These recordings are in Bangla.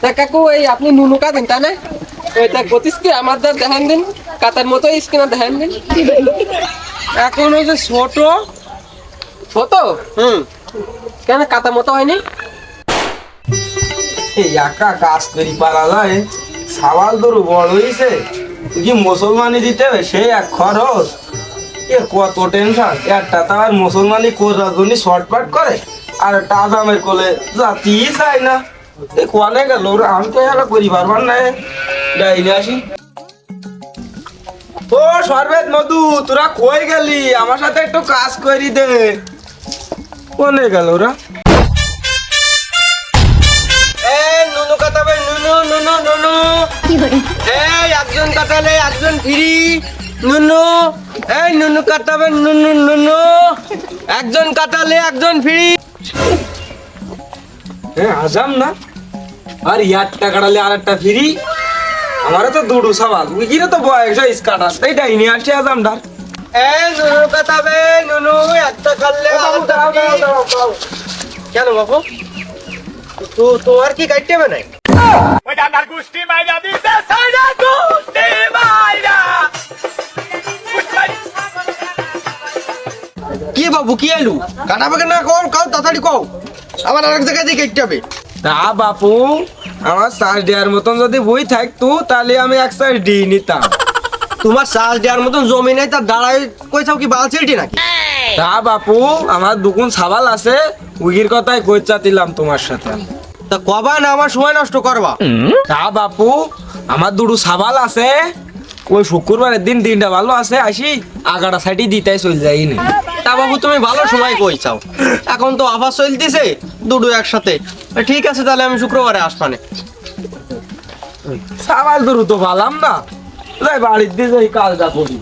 তা কাকু এই আপনি নুনু কাঁদেন তাই না ওইটা গতিস কি আমার দা দেখান দিন কাতার মতো দেখান দিন। এখনও যে ছোট ছোট? হুম। কেন কাতার মতো হয়নি? এই একা কাজ করি পারা যায় সাওয়াল তোর বড় হইছে। তুই কি মুসলমানি দিতে হবে? সেই এক খরচ। এ কত টেনশন? একটা তো আর মুসলমানি করার জন্য শর্টপাট করে আর একটা আজামের কোলে জাতি চাই না। কোয়ালে গেল আমি তো এলা করি পারবার না ডাইলে আসি। ও সর্বেত মধু তোরা কই গেলি? আমার সাথে একটু কাজ করি দে। কোনে গেল ওরা? এই নুনু কাটাবে নুনু নুনু নুনু। এই একজন কাটালে একজন ফ্রি। নুনু এই নুনু কাটাবে নুনু নুনু। একজন কাটালে একজন ফ্রি। হ্যাঁ আজাম না? আর ইয়ারটা কাটালে আর একটা ফ্রি। আমারও তো দুটো সওয়াল উইকিরে তো বয়স হয়েছে কাটার। এইটাই নিয়ে আসছে আজাম ডার এই নুনু একটা কাটলে কেন বাবু? তো তোমার কি কাটতে হবে নাই? কি বাবু কি এলু কাটাবে কেন? কও কাও তাড়াতাড়ি কও। আবার আরেক জায়গায় দিয়ে কাটতে হবে। তা বাপু আমার চার্জ দেওয়ার মতন যদি বই থাকতো তাহলে আমি এক চার্জ দিয়ে নিতাম। তোমার চাষ দেওয়ার মতন জমি নেই তার দাঁড়ায় কইছাও কি বাল ছেড়টি নাকি? তা বাপু আমার দুকুন সাবাল আছে উইগির কথাই কইচা দিলাম তোমার সাথে। তা কবা না আমার সময় নষ্ট করবা। তা বাপু আমার দুটো সাবাল আছে ওই শুক্রবারের দিন দিনটা ভালো আছে আসি আগাটা সাইডে দিতে চলে যাই না বাবু, তুমি ভালো সময় কইছাও। এখন তো অফার চলতেছে, দুটো একসাথে। ঠিক আছে, তাহলে আমি শুক্রবারে আসবানে সাবাল দুরু তো ভালাম না। যাই বাড়ির দিয়ে যাই, কাজটা করি।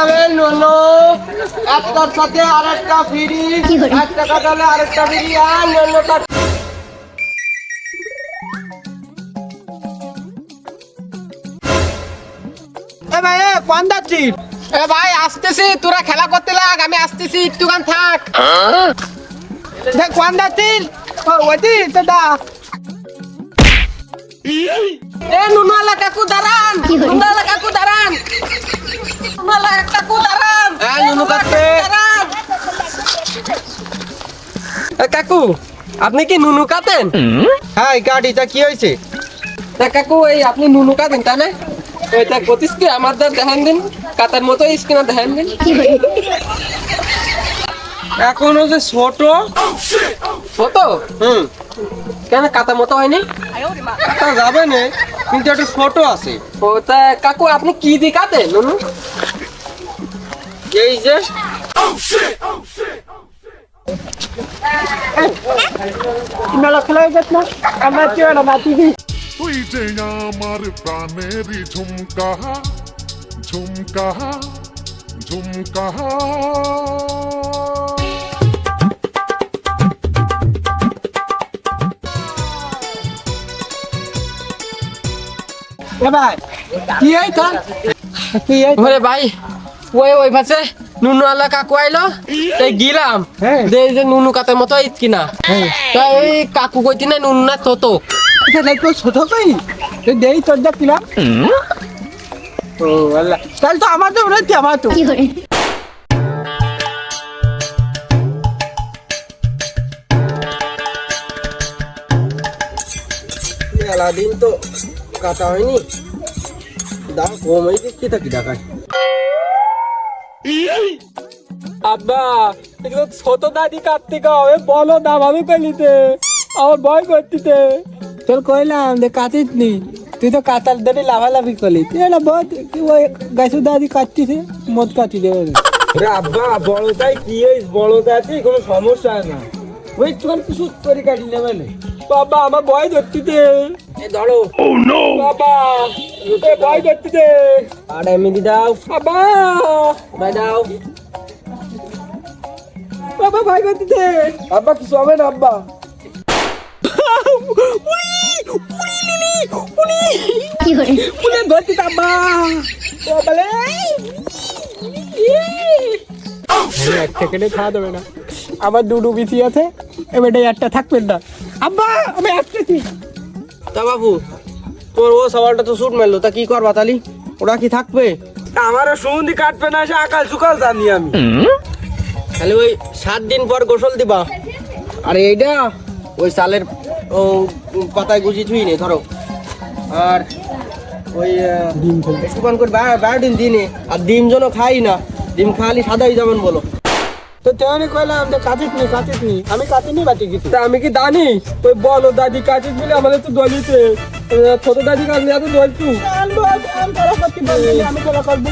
কাটাবে নুনু একটার সাথে আরেকটা ফ্রি। একটা কাটালে আরেকটা ফ্রি আর এ ভাই কোন যাচ্ছিস এ ভাই আসতেছি। তোরা খেলা করতে লাগ আমি আসতেছি একটুখান থাক। দেখ কোন যাচ্ছিস ও ওইটি দাদা এ নুনালা কাকু দাঁড়ান। নুনালা কাকু দাঁড়ান। নুনালা কাকু নুনু আপনি কি নুনু কাটেন? হ্যাঁ গাড়িটা কি হয়েছে? তা কাকু এই আপনি নুনু কাটেন তাই না ওইটা গতিস কি আমার দা দেখান দিন। কাতার মতো স্কিনার দেখান দিন। এখনও যে ছোট। ছোট? হুম। কেন কাতার মতো হয়নি? তা যাবে না। কিন্তু একটু ছোট আছে। ও তা কাকু আপনি কি কাটেন নুনু? এই যে। মেলা খেলা হয়ে যাচ্ছে না? আমরা কি না মাটি তুই যে আমার প্রাণেরই ঝুমকা ঝুমকা ঝুমকা। ভাই কি এই ওরে ভাই ওই ওই পাশে নুনু আলা কাকু আইলো। তাই গিলাম। হ্যাঁ। যে যে নুনু কাতের মতো কিনা। তা ওই কাকু কইতি না নুনু না ছোট। ছোট কই? দেই তোর যা পিলাম ও আল্লাহ। তাহলে তো আমার তো রয়েছে আমার তো? মেলা দিন তো কাটা হয়নি। দাম কম হয়েছে কি থাকি টাকায় আব্বা এগুলো ছোট দাদি কাটতে হবে বলো দাম আমি পেলিতে আমার ভয় করতিতে তোর কইলাম যে কাটিস নি। তুই তো কাতার ধরে লাভালাভি করলি। তুই এটা বল তুই ওই গাছু দাদি কাটতিছে? মদ কাটি দেবে রে আব্বা বড়টাই কি হয়েছে বড়টাতে কোনো সমস্যা না। ওই তোমার কিছু করে কাটি নেবে না বাবা আমার ভয় ধরতিতে এ ধরো। বাবা এ ভয় ধরতিতে আর এমনি দাও। বাবা! ভাই দাও। বাবা ভয় করতিতে আব্বা কিছু হবে না আব্বা? এক সেকেন্ডে খাওয়া দেবে না। আমার দুটো বিচি আছে এবারে একটা থাকবেন না। আব্বা আমি আসতেছি। তা বাবু তোর ও সওয়ালটা তো শুট মারলো তা কি করবা তালি? ওরা কি থাকবে? আমারও সুন্দি কাটবে না সে আকাল সুকাল জানি আমি। তাহলে ওই সাত দিন পর গোসল দিবা। আর এইটা ওই চালের ও পাতায় গুজি থুই নে ধরো। আর ওই ডিম একটুখান করে বারো দিন দিনে। আর ডিম যেন খাই না ডিম খালি সাদাই যেমন বলো। তো তেমনি কইলাম যে কাটিস নি কাটিস নি। আমি কাটিনি বাটি কিছু তা আমি কি দানি? ওই বলো দাদি কাটিস বলে আমাদের তো দলিতে ছোট দাদি কাটলে এত দলতু আমি তোরা করব.